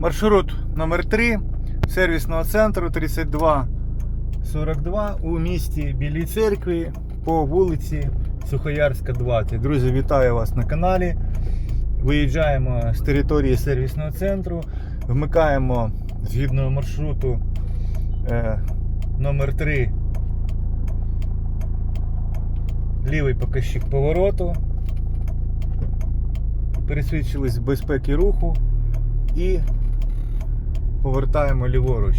Маршрут номер 3 сервісного центру 3242 у місті Білій Церкві по вулиці Сухоярська, 20. Друзі, вітаю вас на каналі. Виїжджаємо з території сервісного центру, вмикаємо згідно маршруту е, номер 3 лівий показчик повороту. Пересвідчились безпеки руху і повертаємо ліворуч.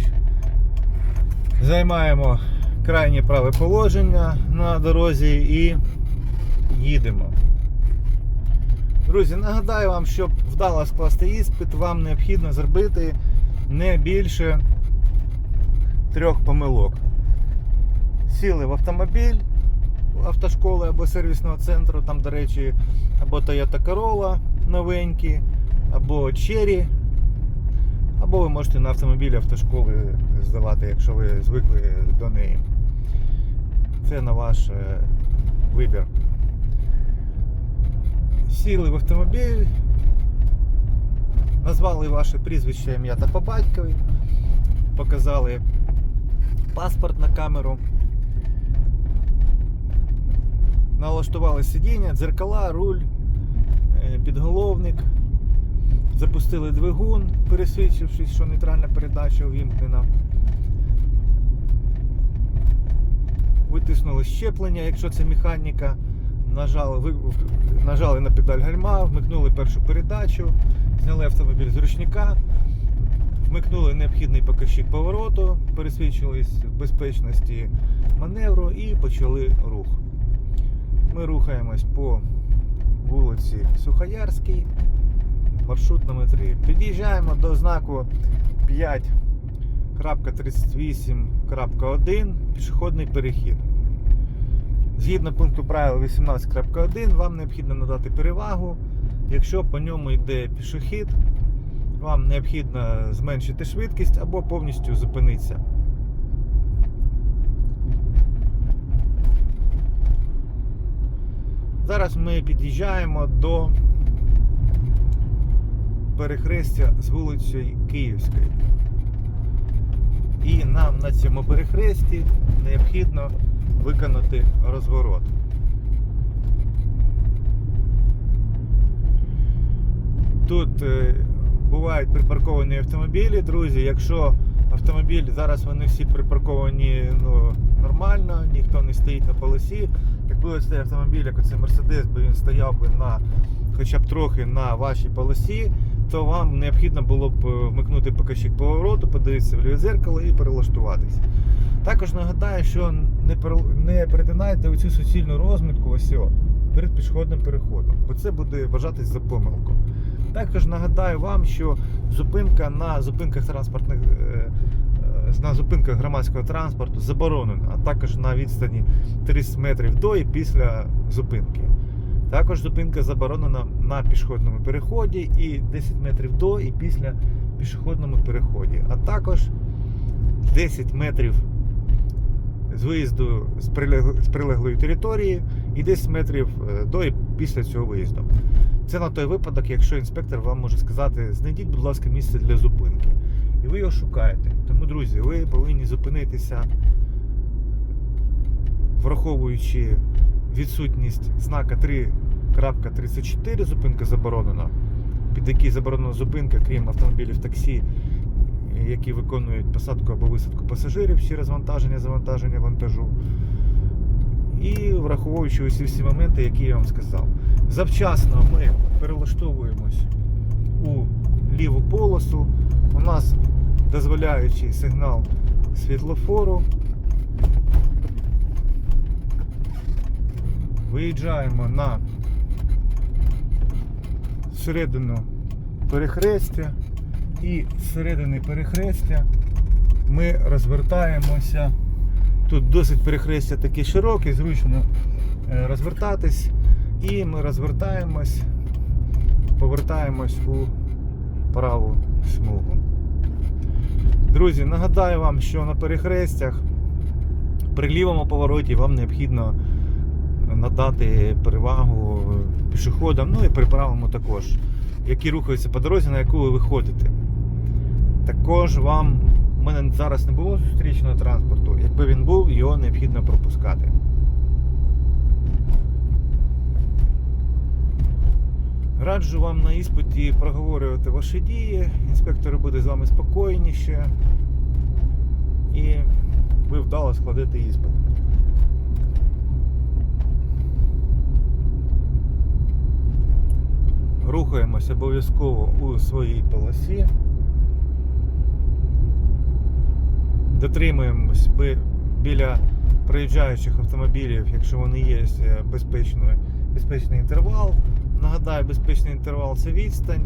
Займаємо крайнє праве положення на дорозі і їдемо. Друзі, нагадаю вам, щоб вдало скласти іспит, вам необхідно зробити не більше трьох помилок. Сіли в автомобіль автошколи або сервісного центру, там, до речі, або Toyota Corolla новенькі, або Cherry, або ви можете на автомобілі автошколи здавати, якщо ви звикли до неї. Це на ваш е, вибір. Сіли в автомобіль, назвали ваше прізвище, ім'я та по батькові, показали паспорт на камеру. Налаштували сидіння, дзеркала, руль, е, підголовник. Запустили двигун, пересвідчившись, що нейтральна передача увімкнена. Витиснули щеплення, якщо це механіка. Нажали, нажали на педаль гальма, вмикнули першу передачу, зняли автомобіль з ручника, вмикнули необхідний показчик повороту, пересвідчились в безпечності маневру і почали рух. Ми рухаємось по вулиці Сухоярській, маршрут номер 3. Під'їжджаємо до знаку 5.38.1 пішохідний перехід. Згідно пункту правил 18.1 вам необхідно надати перевагу. Якщо по ньому йде пішохід, вам необхідно зменшити швидкість або повністю зупинитися. Зараз ми під'їжджаємо до перехрестя з вулицею Київською. І нам на цьому перехресті необхідно виконати розворот. Тут е, бувають припарковані автомобілі, друзі. Якщо автомобіль, зараз вони всі припарковані ну, нормально, ніхто не стоїть на полосі. Якби ось цей автомобіль, як оцей Мерседес, би він стояв би на хоча б трохи на вашій полосі, то вам необхідно було б е, вмикнути показчик повороту, подивитися в ліве зеркало і перелаштуватись. Також нагадаю, що не не перетинайте оцю суцільну розмітку ось перед пішохідним переходом, бо це буде вважатись за помилку. Також нагадаю вам, що зупинка на зупинках транспортних е, е, на зупинках громадського транспорту заборонена, а також на відстані 30 метрів до і після зупинки. Також зупинка заборонена на пішохідному переході і 10 метрів до і після пішохідному переході, а також 10 метрів з виїзду з прилег- з прилеглої території і 10 метрів е, до і після цього виїзду. Це на той випадок, якщо інспектор вам може сказати, знайдіть, будь ласка, місце для зупинки. І ви його шукаєте. Тому, друзі, ви повинні зупинитися, враховуючи відсутність знака 3.34, зупинка заборонена, під який заборонена зупинка, крім автомобілів таксі, які виконують посадку або висадку пасажирів чи розвантаження, завантаження вантажу. І враховуючи усі всі моменти, які я вам сказав. Завчасно ми перелаштовуємось у ліву полосу. У нас дозволяючий сигнал світлофору. Виїжджаємо на середину перехрестя і з середини перехрестя ми розвертаємося. Тут досить перехрестя таке широке, зручно е, розвертатись. І ми розвертаємось, повертаємось у праву смугу. Друзі, нагадаю вам, що на перехрестях при лівому повороті вам необхідно надати перевагу пішоходам, ну і при правому також, які рухаються по дорозі, на яку ви виходите. Також вам у мене зараз не було зустрічного транспорту. Якби він був, його необхідно пропускати. Раджу вам на іспиті проговорювати ваші дії. Інспектор буде з вами спокійніше. І ви вдало складете іспит. Рухаємось обов'язково у своїй полосі. Дотримуємось біля проїжджаючих автомобілів, якщо вони є, е, безпечний інтервал. Нагадаю, безпечний інтервал це відстань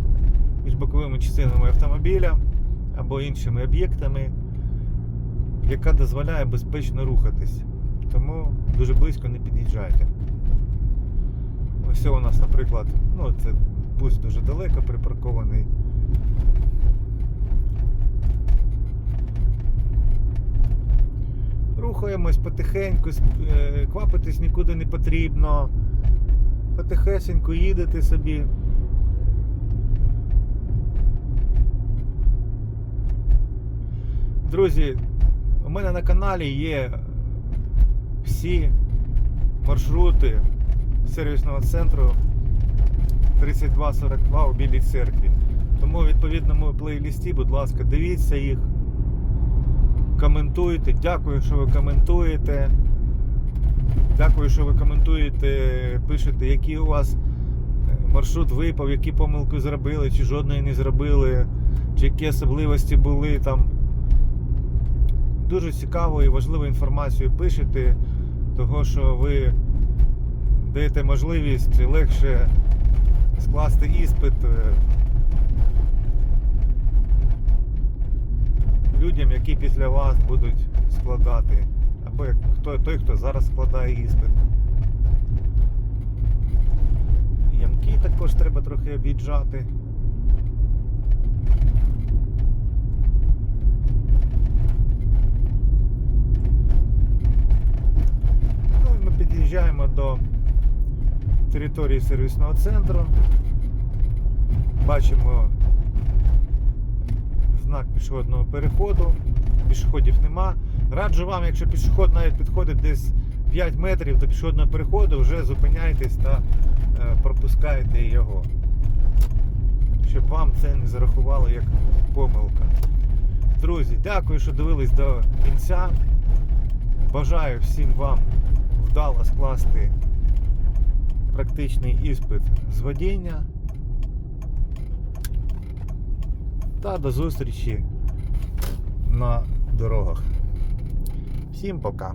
між боковими частинами автомобіля або іншими об'єктами, яка дозволяє безпечно рухатись. Тому дуже близько не під'їжджайте. Ось у нас, наприклад, ну це бус дуже далеко припаркований. Рухаємось потихеньку, е, квапитись нікуди не потрібно. Потихесеньку їдете собі. Друзі, у мене на каналі є всі маршрути сервісного центру 3242 у Білій церкві. Тому в відповідному плейлісті, будь ласка, дивіться їх, коментуйте. Дякую, що ви коментуєте. Дякую, що ви коментуєте, пишете, який у вас е, маршрут випав, які помилки зробили, чи жодної не зробили, чи які особливості були там. Дуже цікаву і важливу інформацію пишете, того що ви даєте можливість легше скласти іспит е, людям, які після вас будуть складати. Або хто, той, хто зараз складає іспит. Ямки також треба трохи об'їжджати. Ну, ми під'їжджаємо до території сервісного центру. Бачимо знак пішохідного переходу. Пішоходів нема. Раджу вам, якщо пішоход навіть підходить десь 5 метрів до пішохідного переходу, вже зупиняйтесь та е, пропускаєте його. Щоб вам це не зарахувало як помилка. Друзі, дякую, що дивились до кінця. Бажаю всім вам вдало скласти практичний іспит з водіння. Та до зустрічі на дорогах. Всім пока!